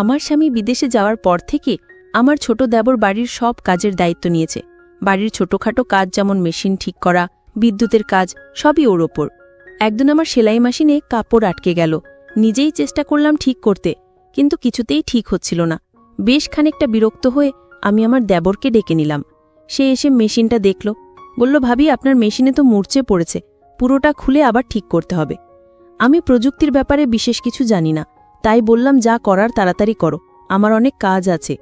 আমার স্বামী বিদেশে যাওয়ার পর থেকে আমার ছোট দেবর বাড়ির সব কাজের দায়িত্ব নিয়েছে। বাড়ির ছোটখাটো কাজ যেমন মেশিন ঠিক করা, বিদ্যুতের কাজ, সবই ওর ওপর। একদিন আমার সেলাই মেশিনে কাপড় আটকে গেল। নিজেই চেষ্টা করলাম ঠিক করতে, কিন্তু কিছুতেই ঠিক হচ্ছিল না। বেশ খানিকটা বিরক্ত হয়ে আমি আমার দেবরকে ডেকে নিলাম। সে এসে মেশিনটা দেখল। বলল, ভাবি, আপনার মেশিনে তো মূর্চে পড়েছে। পুরোটা খুলে আবার ঠিক করতে হবে। আমি প্রযুক্তির ব্যাপারে বিশেষ কিছু জানি না। তাই বললাম, যা করার তাড়াতাড়ি করো, আমার অনেক কাজ আছে।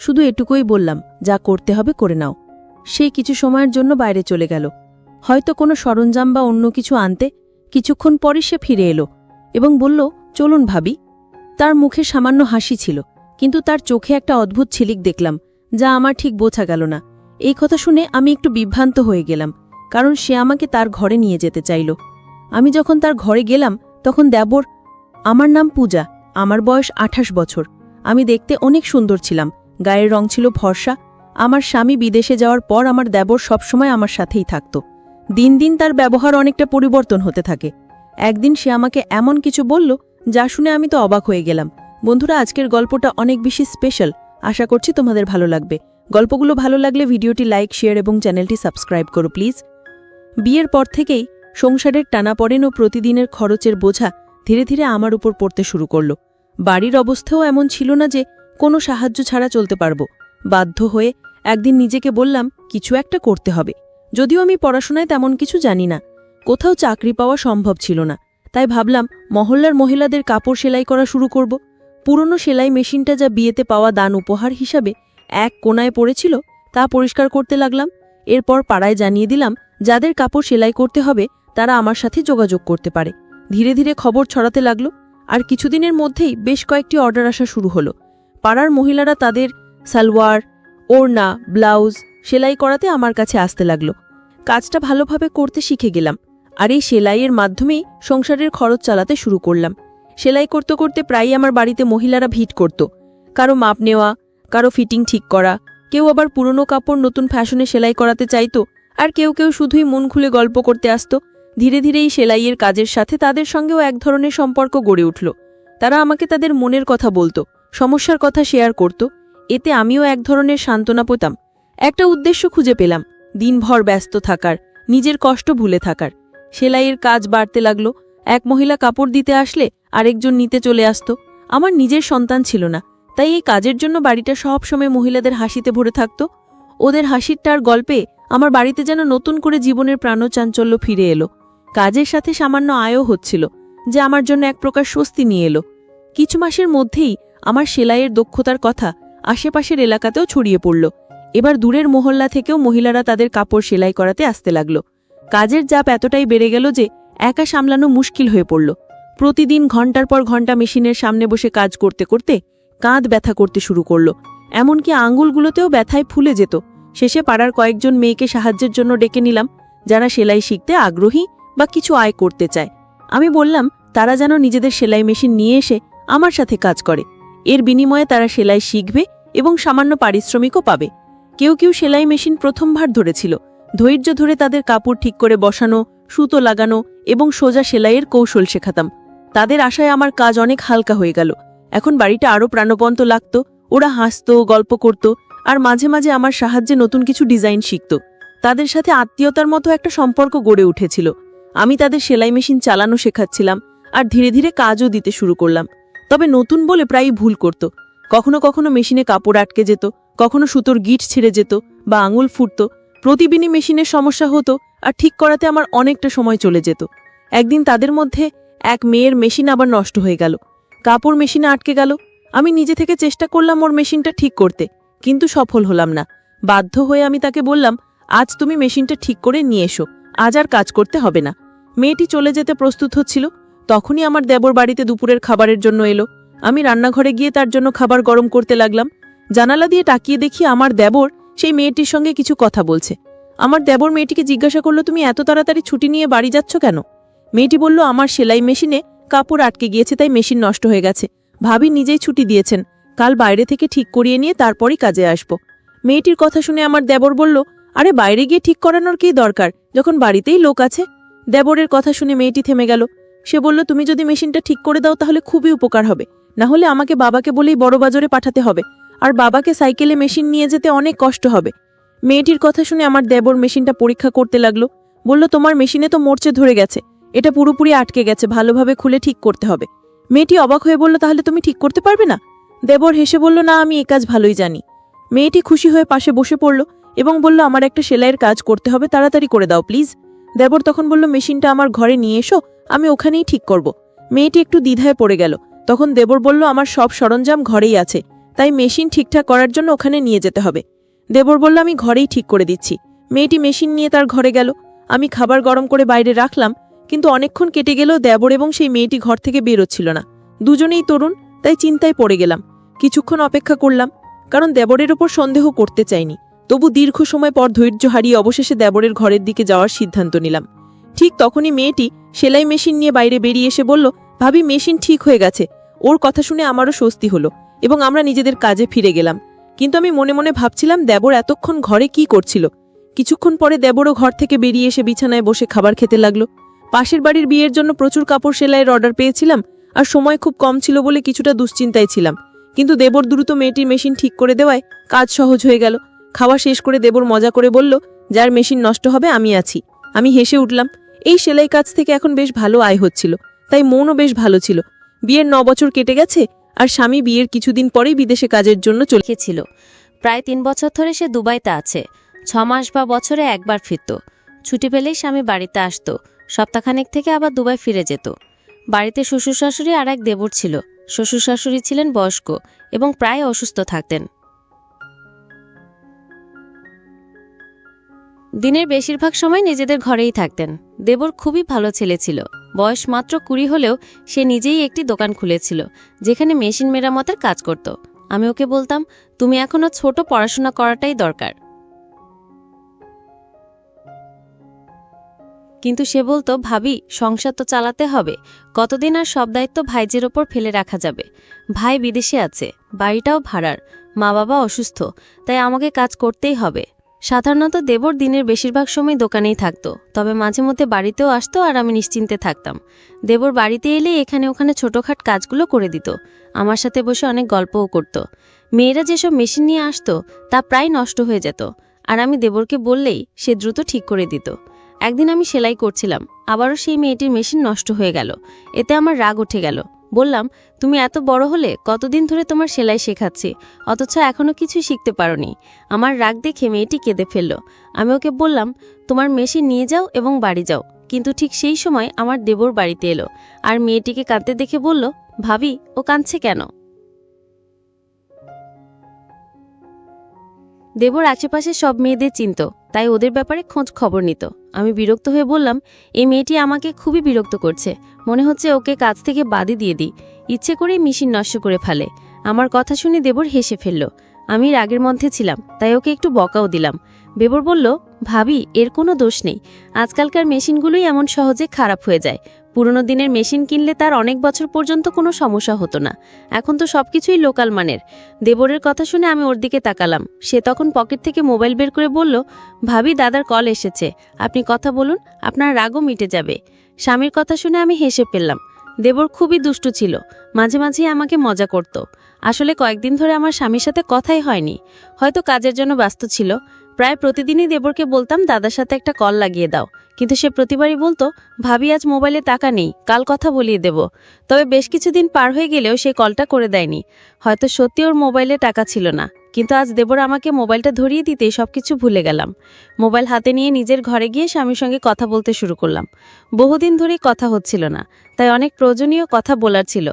শুধু এটুকুই বললাম, যা করতে হবে করে নাও। সে কিছু সময়ের জন্য বাইরে চলে গেল। হয়তো কোনো সরঞ্জাম বা অন্য কিছু আনতে কিছুক্ষণ পরই সে ফিরে এলো এবং বলল, চলুন ভাবি। তার মুখে সামান্য হাসি ছিল, কিন্তু তার চোখে একটা অদ্ভুত ছিলিক দেখলাম, যা আমার ঠিক বোঝা গেল না। এই কথা শুনে আমি একটু বিভ্রান্ত হয়ে গেলাম, কারণ সে আমাকে তার ঘরে নিয়ে যেতে চাইল। আমি যখন তার ঘরে গেলাম, তখন দেবর আমার নাম পূজা, আমার বয়স আঠাশ বছর। আমি দেখতে অনেক সুন্দর ছিলাম, গায়ের রং ছিল ফর্সা। আমার স্বামী বিদেশে যাওয়ার পর আমার দেবর সবসময় আমার সাথেই থাকত। দিন দিন তার ব্যবহার অনেকটা পরিবর্তন হতে থাকে। একদিন সে আমাকে এমন কিছু বলল, যা শুনে আমি তো অবাক হয়ে গেলাম। বন্ধুরা, আজকের গল্পটা অনেক বেশি স্পেশাল। আশা করছি তোমাদের ভালো লাগবে। গল্পগুলো ভালো লাগলে ভিডিওটি লাইক, শেয়ার এবং চ্যানেলটি সাবস্ক্রাইব করো প্লিজ। বিয়ের পর থেকেই সংসারের টানাপড়েন ও প্রতিদিনের খরচের বোঝা ধীরে ধীরে আমার উপর পড়তে শুরু করল। বাড়ির অবস্থাও এমন ছিল না যে কোনো সাহায্য ছাড়া চলতে পারব। বাধ্য হয়ে একদিন নিজেকে বললাম, কিছু একটা করতে হবে। যদিও আমি পড়াশোনায় তেমন কিছু জানি না। কোথাও চাকরি পাওয়া সম্ভব ছিল না। তাই ভাবলাম, মহল্লার মহিলাদের কাপড় সেলাই করা শুরু করব। পুরনো সেলাই মেশিনটা যা বিয়েতে পাওয়া দান উপহার হিসাবে এক কোনায় পড়েছিল, তা পরিষ্কার করতে লাগলাম। এরপর পাড়ায় জানিয়ে দিলাম, যাদের কাপড় সেলাই করতে হবে, তারা আমার সাথে যোগাযোগ করতে পারে। ধীরে ধীরে খবর ছড়াতে লাগল, আর কিছুদিনের মধ্যেই বেশ কয়েকটি অর্ডার আসা শুরু হলো। পাড়ার মহিলারা তাদের সালোয়ার, ওড়না, ব্লাউজ সেলাই করাতে আমার কাছে আসতে লাগল। কাজটা ভালোভাবে করতে শিখে গেলাম, আর এই সেলাইয়ের মাধ্যমেই সংসারের খরচ চালাতে শুরু করলাম। সেলাই করতে করতে প্রায়ই আমার বাড়িতে মহিলারা ভিড় করত। কারও মাপ নেওয়া, কারও ফিটিং ঠিক করা, কেউ আবার পুরনো কাপড় নতুন ফ্যাশনে সেলাই করাতে চাইতো, আর কেউ কেউ শুধুই মন খুলে গল্প করতে আসতো। ধীরে ধীরে এই সেলাইয়ের কাজের সাথে তাদের সঙ্গেও এক ধরনের সম্পর্ক গড়ে উঠল। তারা আমাকে তাদের মনের কথা বলতো, সমস্যার কথা শেয়ার করত, এতে আমিও এক ধরনের সান্ত্বনা পেতাম। একটা উদ্দেশ্য খুঁজে পেলাম, দিনভর ব্যস্ত থাকার, নিজের কষ্ট ভুলে থাকার। সেলাইয়ের কাজ বাড়তে লাগল, এক মহিলা কাপড় দিতে আসলে আরেকজন নিতে চলে আসত। আমার নিজের সন্তান ছিল না, তাই এই কাজের জন্য বাড়িটা সবসময় মহিলাদের হাসিতে ভরে থাকত। ওদের হাসিরটার গল্পে আমার বাড়িতে যেন নতুন করে জীবনের প্রাণচাঞ্চল্য ফিরে এলো। কাজের সাথে সামান্য আয়ও হচ্ছিল, যে আমার জন্য এক প্রকার স্বস্তি নিয়ে এলো। কিছু মাসের মধ্যেই আমার সেলাইয়ের দক্ষতার কথা আশেপাশের এলাকাতেও ছড়িয়ে পড়ল। এবার দূরের মহল্লা থেকেও মহিলারা তাদের কাপড় সেলাই করাতে আসতে লাগল। কাজের চাপ এতটাই বেড়ে গেল যে একা সামলানো মুশকিল হয়ে পড়ল। প্রতিদিন ঘণ্টার পর ঘণ্টা মেশিনের সামনে বসে কাজ করতে করতে কাঁধ ব্যথা করতে শুরু করল। এমনকি আঙ্গুলগুলোতেও ব্যথায় ফুলে যেত। শেষে পাড়ার কয়েকজন মেয়েকে সাহায্যের জন্য ডেকে নিলাম, যারা সেলাই শিখতে আগ্রহী বা কিছু আয় করতে চায়। আমি বললাম, তারা যেন নিজেদের সেলাই মেশিন নিয়ে এসে আমার সাথে কাজ করে। এর বিনিময়ে তারা সেলাই শিখবে এবং সামান্য পারিশ্রমিকও পাবে। কেউ কেউ সেলাই মেশিন প্রথমবার ধরেছিল। ধৈর্য ধরে তাদের কাপড় ঠিক করে বসানো, সুতো লাগানো এবং সোজা সেলাইয়ের কৌশল শেখাতাম। তাদের আশায় আমার কাজ অনেক হালকা হয়ে গেল। এখন বাড়িটা আরও প্রাণবন্ত লাগত। ওরা হাসত, গল্প করত আর মাঝে মাঝে আমার সাহায্যে নতুন কিছু ডিজাইন শিখত। তাদের সাথে আত্মীয়তার মতো একটা সম্পর্ক গড়ে উঠেছিল। আমি তাদের সেলাই মেশিন চালানো শেখাচ্ছিলাম আর ধীরে ধীরে কাজও দিতে শুরু করলাম। তবে নতুন বলে প্রায়ই ভুল করত। কখনো কখনো মেশিনে কাপড় আটকে যেত, কখনো সুতোর গিট ছিঁড়ে যেত বা আঙুল ফুটত। প্রতিদিনই মেশিনের সমস্যা হতো আর ঠিক করাতে আমার অনেকটা সময় চলে যেত। একদিন তাদের মধ্যে এক মেয়ের মেশিন আবার নষ্ট হয়ে গেল। কাপড় মেশিনে আটকে গেল। আমি নিজে থেকে চেষ্টা করলাম ওর মেশিনটা ঠিক করতে, কিন্তু সফল হলাম না। বাধ্য হয়ে আমি তাকে বললাম, আজ তুমি মেশিনটা ঠিক করে নিয়ে এসো। আজ আর কাজ করতে হবে না। মেয়েটি চলে যেতে প্রস্তুত হচ্ছিল। তখনই আমার দেবর বাড়িতে দুপুরের খাবারের জন্য এলো। আমি রান্নাঘরে গিয়ে তার জন্য খাবার গরম করতে লাগলাম। জানালা দিয়ে তাকিয়ে দেখি আমার দেবর সেই মেয়েটির সঙ্গে কিছু কথা বলছে। আমার দেবর মেয়েটিকে জিজ্ঞাসা করল, তুমি এত তাড়াতাড়ি ছুটি নিয়ে বাড়ি যাচ্ছ কেন? মেয়েটি বলল, আমার সেলাই মেশিনে কাপড় আটকে গিয়েছে, তাই মেশিন নষ্ট হয়ে গেছে। ভাবি নিজেই ছুটি দিয়েছেন। কাল বাইরে থেকে ঠিক করিয়ে নিয়ে তারপরই কাজে আসব। মেয়েটির কথা শুনে আমার দেবর বলল, আরে, বাইরে গিয়ে ঠিক করানোর কি দরকার? যখন বাড়িতেই লোক আছে দেবরের কথা শুনে মেয়েটি থেমে গেল। সে বলল, তুমি যদি মেশিনটা ঠিক করে দাও তাহলে খুবই উপকার হবে। না হলে আমাকে বাবাকে বলেই বড় বাজারে পাঠাতে হবে। আর বাবাকে সাইকেলে মেশিন নিয়ে যেতে অনেক কষ্ট হবে মেয়েটির কথা শুনে আমার দেবর মেশিনটা পরীক্ষা করতে লাগল। বলল, তোমার মেশিনে তো মরচে ধরে গেছে। এটা পুরোপুরি আটকে গেছে, ভালোভাবে খুলে ঠিক করতে হবে মেয়েটি অবাক হয়ে বলল, তাহলে তুমি ঠিক করতে পারবে না দেবর হেসে বলল, না, আমি এ কাজ ভালোই জানি মেয়েটি খুশি হয়ে পাশে বসে পড়ল এবং বলল, আমার একটা সেলাইয়ের কাজ করতে হবে, তাড়াতাড়ি করে দাও, প্লিজ। দেবর তখন বলল, মেশিনটা আমার ঘরে নিয়ে এসো, আমি ওখানেই ঠিক করব। মেয়েটি একটু দ্বিধায় পড়ে গেল। তখন দেবর বলল, আমার সব সরঞ্জাম ঘরেই আছে, তাই মেশিন ঠিকঠাক করার জন্য ওখানে নিয়ে যেতে হবে। দেবর বলল, আমি ঘরেই ঠিক করে দিচ্ছি। মেয়েটি মেশিন নিয়ে তার ঘরে গেল। আমি খাবার গরম করে বাইরে রাখলাম, কিন্তু অনেকক্ষণ কেটে গেলেও দেবর এবং সেই মেয়েটি ঘর থেকে বেরোচ্ছিল না। দুজনেই তরুণ, তাই চিন্তায় পড়ে গেলাম। কিছুক্ষণ অপেক্ষা করলাম, কারণ দেবরের ওপর সন্দেহ করতে চাইনি। তবু দীর্ঘ সময় পর ধৈর্য হারিয়ে অবশেষে দেবরের ঘরের দিকে যাওয়ার সিদ্ধান্ত নিলাম। ঠিক তখনই মেয়েটি সেলাই মেশিন নিয়ে বাইরে বেরিয়ে এসে বলল, ভাবি, মেশিন ঠিক হয়ে গেছে। ওর কথা শুনে আমারও স্বস্তি হলো এবং আমরা নিজেদের কাজে ফিরে গেলাম। কিন্তু আমি মনে মনে ভাবছিলাম দেবর এতক্ষণ ঘরে কি করছিল। কিছুক্ষণ পরে দেবরও ঘর থেকে বেরিয়ে এসে বিছানায় বসে খাবার খেতে লাগল। পাশের বাড়ির বিয়ের জন্য প্রচুর কাপড় সেলাইয়ের অর্ডার পেয়েছিলাম আর সময় খুব কম ছিল বলে কিছুটা দুশ্চিন্তায় ছিলাম। কিন্তু দেবর দ্রুত মেয়েটির মেশিন ঠিক করে দেওয়ায় কাজ সহজ হয়ে গেল। খাওয়া শেষ করে দেবর মজা করে বলল, যার মেশিন নষ্ট হবে, আমি আছি। আমি হেসে উঠলাম, এই সেলাই কাজ থেকে এখন বেশ ভালো আয় হচ্ছিল, তাই মনও বেশ ভালো ছিল। বিয়ের ন বছর কেটে গেছে, আর স্বামী বিয়ের কিছুদিন পরেই বিদেশে কাজের জন্য চলে ছিল প্রায় তিন বছর ধরে সে দুবাইতে আছে, ছ মাস বা বছরে একবার ফিরত। ছুটি পেলেই স্বামী বাড়িতে আসতো, সপ্তাহখানেক থেকে আবার দুবাই ফিরে যেত। বাড়িতে শ্বশুর শাশুড়ি আর এক দেবর ছিল। শ্বশুর শাশুড়ি ছিলেন বয়স্ক এবং প্রায় অসুস্থ থাকতেন। দিনের বেশিরভাগ সময় নিজেদের ঘরেই থাকতেন। দেবর খুবই ভালো ছেলে ছিল। বয়স মাত্র কুড়ি হলেও সে নিজেই একটি দোকান খুলেছিল, যেখানে মেশিন মেরামতের কাজ করত। আমি ওকে বলতাম, তুমি এখনও ছোট, পড়াশোনা করাটাই দরকার। কিন্তু সে বলতো, ভাবি, সংসার তো চালাতে হবে। কতদিন আর সব দায়িত্ব ভাইজের ওপর ফেলে রাখা যাবে? ভাই বিদেশে আছে, বাড়িটাও ভাড়ার, মা বাবা অসুস্থ, তাই আমাকে কাজ করতেই হবে। সাধারণত দেবর দিনের বেশিরভাগ সময় দোকানেই থাকতো, তবে মাঝে মধ্যে বাড়িতেও আসতো আর আমি নিশ্চিন্তে থাকতাম। দেবর বাড়িতে এলে এখানে ওখানে ছোটোখাট কাজগুলো করে দিত, আমার সাথে বসে অনেক গল্পও করত। মেয়েরা যেসব মেশিন নিয়ে আসতো, তা প্রায় নষ্ট হয়ে যেত, আর আমি দেবরকে বললেই সে দ্রুত ঠিক করে দিত। একদিন আমি সেলাই করছিলাম, আবারও সেই মেয়েটির মেশিন নষ্ট হয়ে গেল, এতে আমার রাগ উঠে গেল। বললাম, তুমি এত বড় হলে কতদিন ধরে তোমার সেলাই শেখাচ্ছি? অথচ এখনও কিছু শিখতে পারোনি। আমার রাগ দেখে মেয়েটি কেঁদে ফেলল। আমি ওকে বললাম, তোমার মেশিন নিয়ে যাও এবং বাড়ি যাও। কিন্তু ঠিক সেই সময় আমার দেবর বাড়িতে এলো আর মেয়েটিকে কাঁদতে দেখে বলল, ভাবি, ও কাঁদছে কেন? দেবর আশেপাশে সব মেয়েদের চিনত। তাই ওদের ব্যাপারে খোঁজ খবর নিত। আমি বিরক্ত হয়ে বললাম, এই মেয়েটি আমাকে খুবই বিরক্ত করছে। মনে হচ্ছে ওকে কাজ থেকে বাদই দিয়ে দিই। ইচ্ছে করেই মেশিন নষ্ট করে ফেলে। আমার কথা শুনে দেবর হেসে ফেলল। আমি রাগের মধ্যে ছিলাম, তাই ওকে একটু বকাও দিলাম। বেবর বলল, ভাবি, এর কোনো দোষ নেই। আজকালকার মেশিনগুলোই এমন সহজে খারাপ হয়ে যায়। পুরনো দিনের মেশিন কিনলে তার অনেক বছর পর্যন্ত কোনো সমস্যা হতো না। এখন তো সব কিছুই লোকাল মানের। দেবরের কথা শুনে আমি ওর দিকে তাকালাম। সে তখন পকেট থেকে মোবাইল বের করে বলল, ভাবি, দাদার কল এসেছে। আপনি কথা বলুন, আপনার রাগও মিটে যাবে। স্বামীর কথা শুনে আমি হেসে ফেললাম। দেবর খুবই দুষ্টু ছিল। মাঝে মাঝেই আমাকে মজা করত। আসলে কয়েকদিন ধরে আমার স্বামীর সাথে কথাই হয়নি। হয়তো কাজের জন্য ব্যস্ত ছিল। প্রায় প্রতিদিনই দেবরকে বলতাম, দাদার সাথে একটা কল লাগিয়ে দাও। কিন্তু সে প্রতিবারই বলতো, ভাবি, আজ মোবাইলে টাকা নেই, কাল কথা বলিয়ে দেব। তবে বেশ কিছুদিন পার হয়ে গেলেও সে কলটা করে দেয়নি। হয়তো সত্যি ওর মোবাইলে টাকা ছিল না, কিন্তু আজ দেবর আমাকে মোবাইলটা ধরিয়ে দিতেই সবকিছু ভুলে গেলাম। মোবাইল হাতে নিয়ে নিজের ঘরে গিয়ে স্বামীর সঙ্গে কথা বলতে শুরু করলাম। বহুদিন ধরেই কথা হচ্ছিল না, তাই অনেক প্রয়োজনীয় কথা বলার ছিল।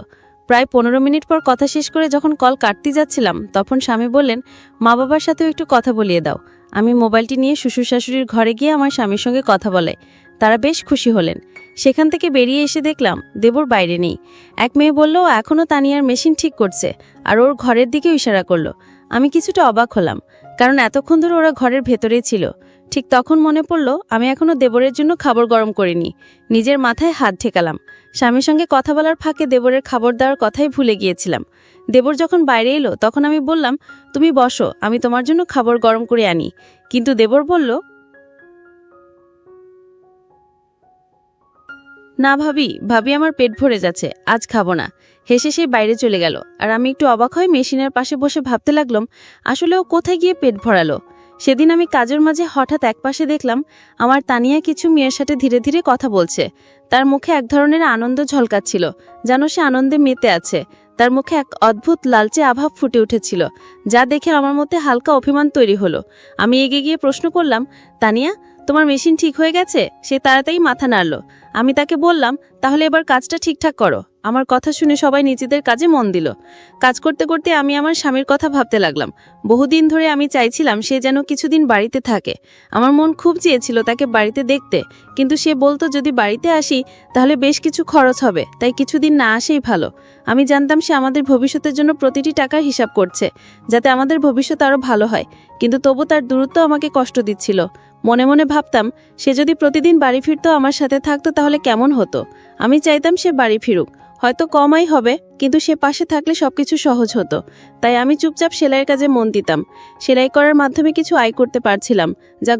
প্রায় পনেরো মিনিট পর কথা শেষ করে যখন কল কাটতে যাচ্ছিলাম, তখন স্বামী বললেন মা বাবার সাথেও একটু কথা বলিয়ে দাও। আমি মোবাইলটি নিয়ে শ্বশুর শাশুড়ির ঘরে গিয়ে আমার স্বামীর সঙ্গে কথা বলে। তারা বেশ খুশি হলেন। সেখান থেকে বেরিয়ে এসে দেখলাম, দেবর বাইরে নেই। এক মেয়ে বলল এখনও তানিয়ার মেশিন ঠিক করছে। আর ওর ঘরের দিকে ইশারা করল। আমি কিছুটা অবাক হলাম, কারণ এতক্ষণ ধরে ওরা ঘরের ভেতরেই ছিল। ঠিক তখন মনে পড়ল, আমি এখনও দেবরের জন্য খাবার গরম করিনি। নিজের মাথায় হাত ঠেকালাম। স্বামীর সঙ্গে কথা বলার ফাঁকে দেবরের খাবার দেওয়ার কথাই ভুলে গিয়েছিলাম। দেবর যখন বাইরে এলো, তখন আমি বললাম, তুমি বসো, আমি তোমার জন্য খাবার গরম করে আনি। কিন্তু দেবর বলল, না ভাবি ভাবি আমার পেট ভরে যাচ্ছে, আজ খাব না। হেসে সে বাইরে চলে গেল। আর আমি একটু অবাক হয়ে মেশিনের পাশে বসে ভাবতে লাগলাম, আসলে ও কোথায় গিয়ে পেট ভরালো? সেদিন আমি কাজের মাঝে হঠাৎ একপাশে দেখলাম, আমার তানিয়া কিছু মেয়ের সাথে ধীরে ধীরে কথা বলছে। তার মুখে এক ধরনের আনন্দ ঝলকাচ্ছিল, যেন সে আনন্দে মেতে আছে। তার মুখে এক অদ্ভুত লালচে আভাব ফুটে উঠেছিল, যা দেখে আমার মধ্যে হালকা অভিমান তৈরি হলো। আমি এগিয়ে গিয়ে প্রশ্ন করলাম, তানিয়া, তোমার মেশিন ঠিক হয়ে গেছে? সে তাড়াতাড়ি মাথা নাড়ল। আমি তাকে বললাম, তাহলে এবার কাজটা ঠিকঠাক করো। আমার কথা শুনে সবাই নিজেদের কাজে মন দিল। কাজ করতে করতে আমি আমার স্বামীর কথা ভাবতে লাগলাম। বহুদিন ধরে আমি চাইছিলাম সে যেন কিছুদিন বাড়িতে থাকে। আমার মন খুব চেয়েছিল তাকে বাড়িতে দেখতে, কিন্তু সে বলতো, যদি বাড়িতে আসি, তাহলে বেশ কিছু খরচ হবে, তাই কিছুদিন না আসেই ভালো। আমি জানতাম সে আমাদের ভবিষ্যতের জন্য প্রতিটি টাকার হিসাব করছে, যাতে আমাদের ভবিষ্যৎ আরও ভালো হয়, কিন্তু তবু তার দূরত্ব আমাকে কষ্ট দিচ্ছিল। মনে মনে ভাবতাম, সে যদি প্রতিদিন বাড়ি ফিরতো আমার সাথে থাকতো তাহলে কেমন হতো? আমি চাইতাম সে বাড়ি ফিরুক। হয়তো কমাই হবে, কিন্তু সে পাশে থাকলে সবকিছু সহজ হতো। তাই আমি চুপচাপ সেলাইয়ের কাজে মন দিতাম। সেলাই করার মাধ্যমে কিছু আয় করতে পারছিলাম, যা